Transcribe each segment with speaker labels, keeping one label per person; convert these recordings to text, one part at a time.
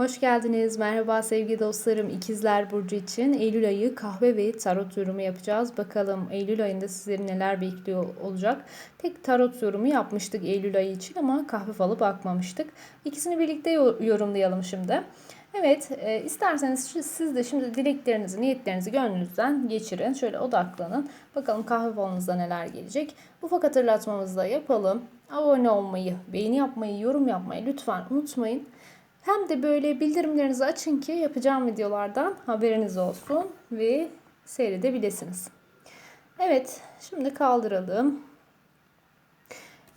Speaker 1: Hoş geldiniz. Merhaba sevgili dostlarım. İkizler Burcu için Eylül ayı kahve ve tarot yorumu yapacağız. Bakalım Eylül ayında sizleri neler bekliyor olacak. Tek tarot yorumu yapmıştık Eylül ayı için ama kahve falı bakmamıştık. İkisini birlikte yorumlayalım şimdi. Evet, e, isterseniz siz de şimdi dileklerinizi, niyetlerinizi gönlünüzden geçirin. Şöyle odaklanın. Bakalım kahve falınızda neler gelecek. Ufak hatırlatmamızı da yapalım. Abone olmayı, beğeni yapmayı, yorum yapmayı lütfen unutmayın. Hem de böyle bildirimlerinizi açın ki yapacağım videolardan haberiniz olsun ve seyredebilirsiniz. Evet, şimdi kaldıralım.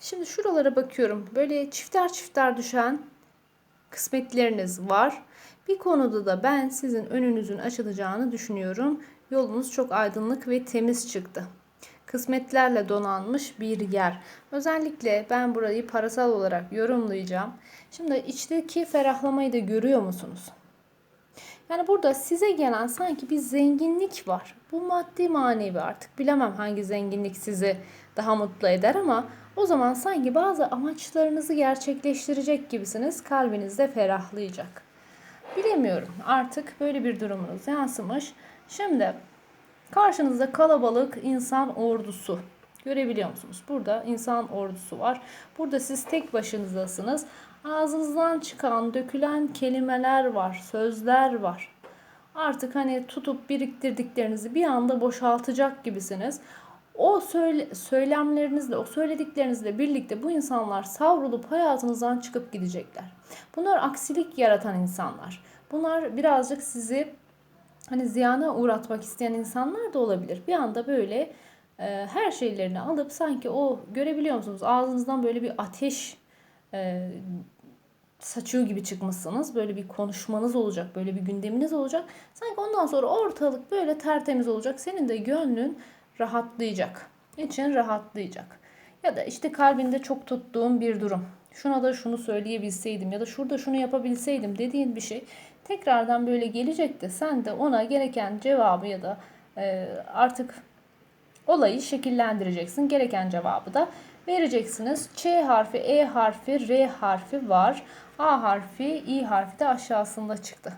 Speaker 1: Şimdi şuralara bakıyorum. Böyle çifter çifter düşen kısmetleriniz var. Bir konuda da ben sizin önünüzün açılacağını düşünüyorum. Yolunuz çok aydınlık ve temiz çıktı. Kısmetlerle donanmış bir yer. Özellikle ben burayı parasal olarak yorumlayacağım. Şimdi içteki ferahlamayı da görüyor musunuz? Yani burada size gelen sanki bir zenginlik var. Bu maddi manevi artık bilemem hangi zenginlik sizi daha mutlu eder ama o zaman sanki bazı amaçlarınızı gerçekleştirecek gibisiniz. Kalbinizde ferahlayacak. Bilemiyorum artık böyle bir durumunuz yansımış. Şimdi karşınızda kalabalık insan ordusu. Görebiliyor musunuz? Burada insan ordusu var. Burada siz tek başınızdasınız. Ağzınızdan çıkan, dökülen kelimeler var, sözler var. Artık hani tutup biriktirdiklerinizi bir anda boşaltacak gibisiniz. O söyle, söylemlerinizle, o söylediklerinizle birlikte bu insanlar savrulup hayatınızdan çıkıp gidecekler. Bunlar aksilik yaratan insanlar. Bunlar birazcık sizi hani ziyana uğratmak isteyen insanlar da olabilir. Bir anda böyle e, her şeylerini alıp sanki o görebiliyor musunuz? Ağzınızdan böyle bir ateş e, saçıyor gibi çıkmışsınız. Böyle bir konuşmanız olacak, böyle bir gündeminiz olacak. Sanki ondan sonra ortalık böyle tertemiz olacak. Senin de gönlün rahatlayacak. İçin rahatlayacak. Ya da işte kalbinde çok tuttuğun bir durum. Şuna da şunu söyleyebilseydim ya da şurada şunu yapabilseydim dediğin bir şey tekrardan böyle gelecek de sen de ona gereken cevabı ya da e, artık olayı şekillendireceksin. Gereken cevabı da vereceksiniz. Ç harfi, E harfi, R harfi var. A harfi, İ harfi de aşağısında çıktı.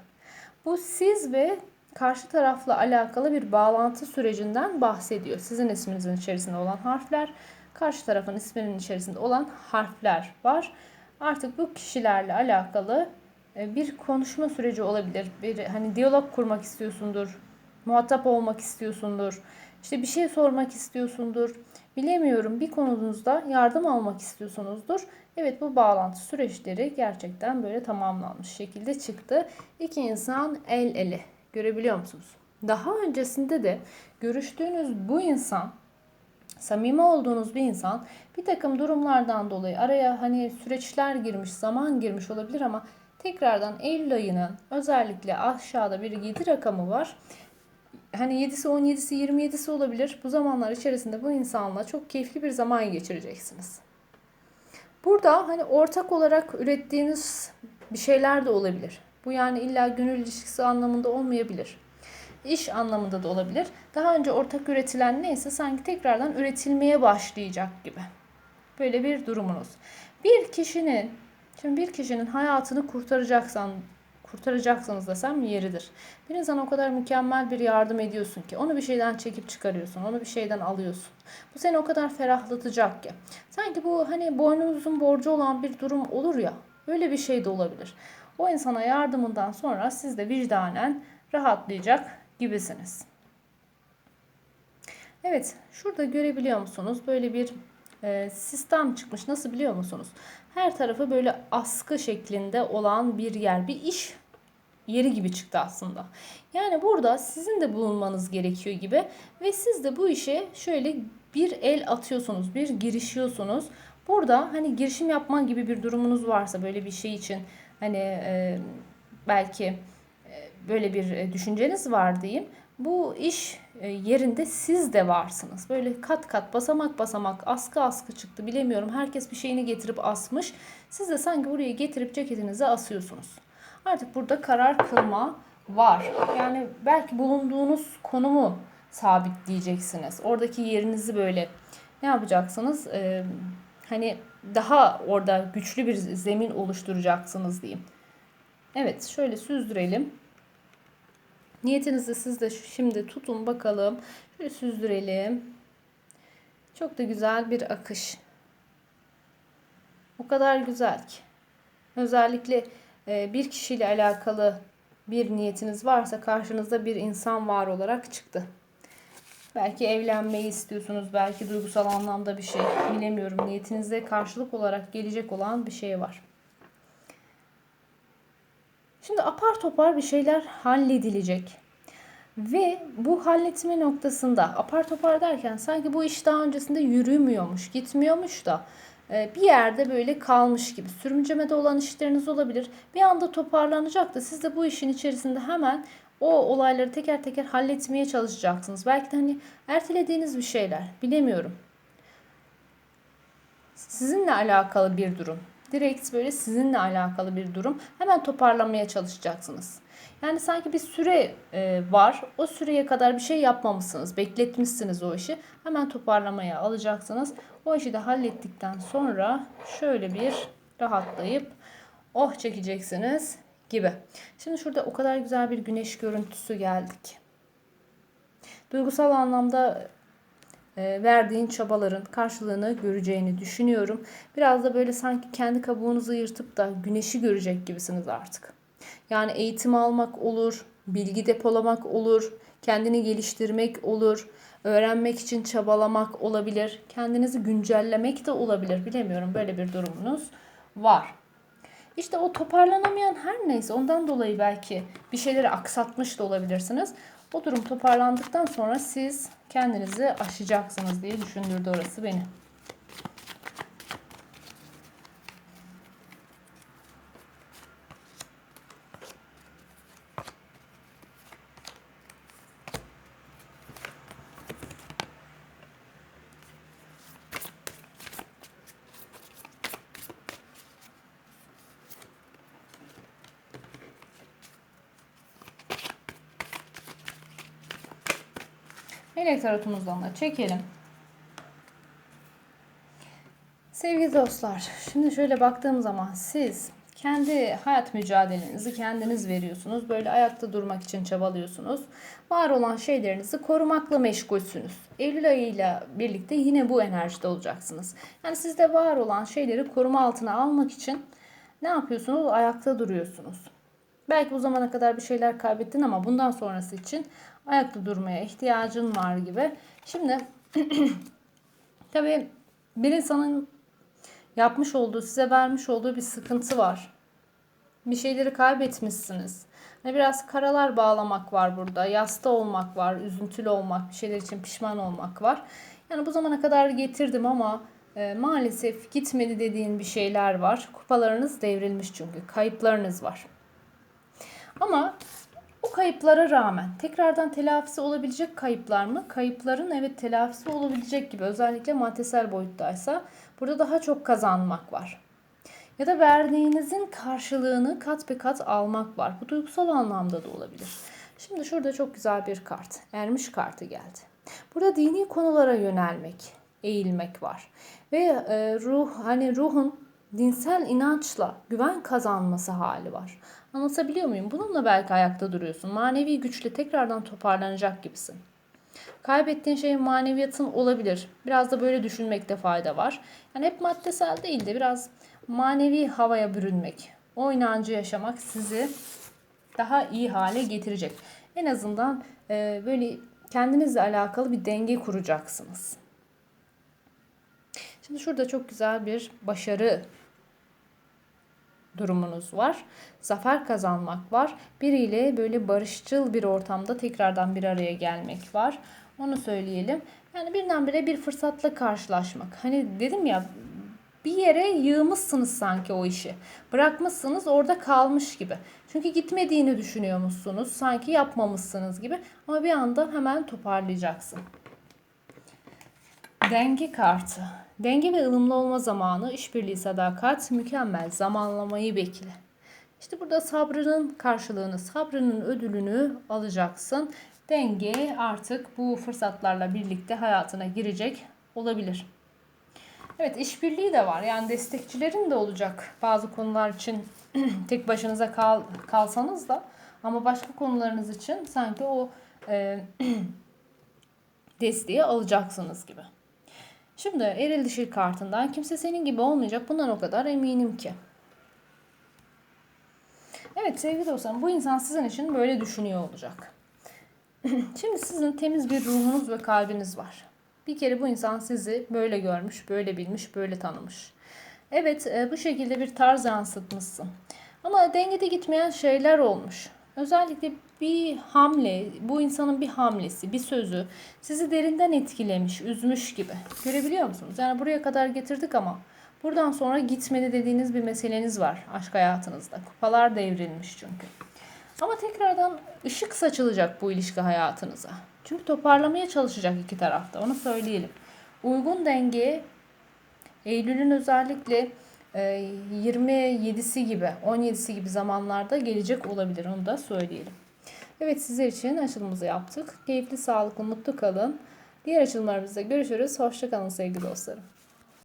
Speaker 1: Bu siz ve karşı tarafla alakalı bir bağlantı sürecinden bahsediyor. Sizin isminizin içerisinde olan harfler, karşı tarafın isminin içerisinde olan harfler var. Artık bu kişilerle alakalı bir konuşma süreci olabilir. Bir hani diyalog kurmak istiyorsundur. Muhatap olmak istiyorsundur. İşte bir şey sormak istiyorsundur. Bilemiyorum bir konunuzda yardım almak istiyorsunuzdur. Evet bu bağlantı süreçleri gerçekten böyle tamamlanmış şekilde çıktı. İki insan el ele görebiliyor musunuz? Daha öncesinde de görüştüğünüz bu insan samimi olduğunuz bir insan bir takım durumlardan dolayı araya hani süreçler girmiş, zaman girmiş olabilir ama tekrardan Eylül ayının özellikle aşağıda bir 7 rakamı var hani 7'si 17'si 27'si olabilir. Bu zamanlar içerisinde bu insanla çok keyifli bir zaman geçireceksiniz. Burada hani ortak olarak ürettiğiniz bir şeyler de olabilir. Bu yani illa gönül ilişkisi anlamında olmayabilir. İş anlamında da olabilir. Daha önce ortak üretilen neyse sanki tekrardan üretilmeye başlayacak gibi. Böyle bir durumunuz. Bir kişinin Şimdi bir kişinin hayatını kurtaracaksan kurtaracaksınız desem yeridir. Bir insana o kadar mükemmel bir yardım ediyorsun ki onu bir şeyden çekip çıkarıyorsun, onu bir şeyden alıyorsun. Bu seni o kadar ferahlatacak ki. Sanki bu hani boynunuzun borcu olan bir durum olur ya, öyle bir şey de olabilir. O insana yardımından sonra siz de vicdanen rahatlayacak gibisiniz. Evet, şurada görebiliyor musunuz? Böyle bir e, sistem çıkmış. Nasıl biliyor musunuz? Her tarafı böyle askı şeklinde olan bir yer. Bir iş yeri gibi çıktı aslında. Yani burada sizin de bulunmanız gerekiyor gibi ve siz de bu işe şöyle bir el atıyorsunuz, bir girişiyorsunuz. Burada hani girişim yapma gibi bir durumunuz varsa böyle bir şey için hani e, belki böyle bir e, düşünceniz var diyeyim. Bu iş e, yerinde siz de varsınız. Böyle kat kat basamak basamak askı askı çıktı bilemiyorum. Herkes bir şeyini getirip asmış. Siz de sanki buraya getirip ceketinize asıyorsunuz. Artık burada karar kılma var. Yani belki bulunduğunuz konumu sabitleyeceksiniz. Oradaki yerinizi böyle ne yapacaksınız? Ee, hani daha orada güçlü bir zemin oluşturacaksınız diyeyim. Evet şöyle süzdürelim. Niyetinizi siz de şimdi tutun bakalım. Şöyle süzdürelim. Çok da güzel bir akış. O kadar güzel ki. Özellikle e, bir kişiyle alakalı bir niyetiniz varsa karşınızda bir insan var olarak çıktı. Belki evlenmeyi istiyorsunuz, belki duygusal anlamda bir şey, bilemiyorum. Niyetinizde karşılık olarak gelecek olan bir şey var. Şimdi apar topar bir şeyler halledilecek. Ve bu halletme noktasında apar topar derken sanki bu iş daha öncesinde yürümüyormuş, gitmiyormuş da e, bir yerde böyle kalmış gibi. Sürümcemede olan işleriniz olabilir. Bir anda toparlanacak da siz de bu işin içerisinde hemen o olayları teker teker halletmeye çalışacaksınız. Belki de hani ertelediğiniz bir şeyler. Bilemiyorum. Sizinle alakalı bir durum. Direkt böyle sizinle alakalı bir durum. Hemen toparlamaya çalışacaksınız. Yani sanki bir süre e, var. O süreye kadar bir şey yapmamışsınız. Bekletmişsiniz o işi. Hemen toparlamaya alacaksınız. O işi de hallettikten sonra şöyle bir rahatlayıp oh çekeceksiniz gibi. Şimdi şurada o kadar güzel bir güneş görüntüsü geldik. Duygusal anlamda verdiğin çabaların karşılığını göreceğini düşünüyorum. Biraz da böyle sanki kendi kabuğunuzu yırtıp da güneşi görecek gibisiniz artık. Yani eğitim almak olur, bilgi depolamak olur, kendini geliştirmek olur, öğrenmek için çabalamak olabilir, kendinizi güncellemek de olabilir. Bilemiyorum böyle bir durumunuz var. İşte o toparlanamayan her neyse ondan dolayı belki bir şeyleri aksatmış da olabilirsiniz. O durum toparlandıktan sonra siz kendinizi aşacaksınız diye düşündürdü orası beni. Melek tarotumuzdan da çekelim. Sevgili dostlar, şimdi şöyle baktığım zaman siz kendi hayat mücadelenizi kendiniz veriyorsunuz. Böyle ayakta durmak için çabalıyorsunuz. Var olan şeylerinizi korumakla meşgulsünüz. Eylül ayıyla birlikte yine bu enerjide olacaksınız. Yani sizde var olan şeyleri koruma altına almak için ne yapıyorsunuz? Ayakta duruyorsunuz. Belki bu zamana kadar bir şeyler kaybettin ama bundan sonrası için ayakta durmaya ihtiyacın var gibi. Şimdi tabii bir insanın yapmış olduğu, size vermiş olduğu bir sıkıntı var. Bir şeyleri kaybetmişsiniz. Hani biraz karalar bağlamak var burada. Yasta olmak var, üzüntülü olmak, bir şeyler için pişman olmak var. Yani bu zamana kadar getirdim ama e, maalesef gitmedi dediğin bir şeyler var. Kupalarınız devrilmiş çünkü. Kayıplarınız var. Ama o kayıplara rağmen tekrardan telafisi olabilecek kayıplar mı? Kayıpların evet telafisi olabilecek gibi özellikle maddesel boyuttaysa burada daha çok kazanmak var. Ya da verdiğinizin karşılığını kat be kat almak var. Bu duygusal anlamda da olabilir. Şimdi şurada çok güzel bir kart. Ermiş kartı geldi. Burada dini konulara yönelmek, eğilmek var. Ve e, ruh hani ruhun dinsel inançla güven kazanması hali var. Anlatabiliyor muyum? Bununla belki ayakta duruyorsun. Manevi güçle tekrardan toparlanacak gibisin. Kaybettiğin şeyin maneviyatın olabilir. Biraz da böyle düşünmekte fayda var. Yani hep maddesel değil de biraz manevi havaya bürünmek. O inancı yaşamak sizi daha iyi hale getirecek. En azından e, böyle kendinizle alakalı bir denge kuracaksınız. Şimdi şurada çok güzel bir başarı durumunuz var. Zafer kazanmak var. Biriyle böyle barışçıl bir ortamda tekrardan bir araya gelmek var. Onu söyleyelim. Yani birdenbire bir fırsatla karşılaşmak. Hani dedim ya bir yere yığmışsınız sanki o işi. Bırakmışsınız orada kalmış gibi. Çünkü gitmediğini düşünüyormuşsunuz. Sanki yapmamışsınız gibi. Ama bir anda hemen toparlayacaksın. Denge kartı. Denge ve ılımlı olma zamanı, işbirliği, sadakat, mükemmel zamanlamayı bekle. İşte burada sabrının karşılığını, sabrının ödülünü alacaksın. Denge artık bu fırsatlarla birlikte hayatına girecek olabilir. Evet işbirliği de var. Yani destekçilerin de olacak bazı konular için tek başınıza kal, kalsanız da ama başka konularınız için sanki o e, desteği alacaksınız gibi. Şimdi eril dişil kartından kimse senin gibi olmayacak. Bundan o kadar eminim ki. Evet sevgili dostlarım bu insan sizin için böyle düşünüyor olacak. Şimdi sizin temiz bir ruhunuz ve kalbiniz var. Bir kere bu insan sizi böyle görmüş, böyle bilmiş, böyle tanımış. Evet e, bu şekilde bir tarz yansıtmışsın. Ama dengede gitmeyen şeyler olmuş. Özellikle bir hamle, bu insanın bir hamlesi, bir sözü sizi derinden etkilemiş, üzmüş gibi. Görebiliyor musunuz? Yani buraya kadar getirdik ama buradan sonra gitmedi dediğiniz bir meseleniz var aşk hayatınızda. Kupalar devrilmiş çünkü. Ama tekrardan ışık saçılacak bu ilişki hayatınıza. Çünkü toparlamaya çalışacak iki tarafta. Onu söyleyelim. Uygun denge Eylül'ün özellikle 27'si gibi, 17'si gibi zamanlarda gelecek olabilir. Onu da söyleyelim. Evet sizler için açılımımızı yaptık. Keyifli, sağlıklı, mutlu kalın. Diğer açılımlarımızda görüşürüz. Hoşçakalın sevgili dostlarım.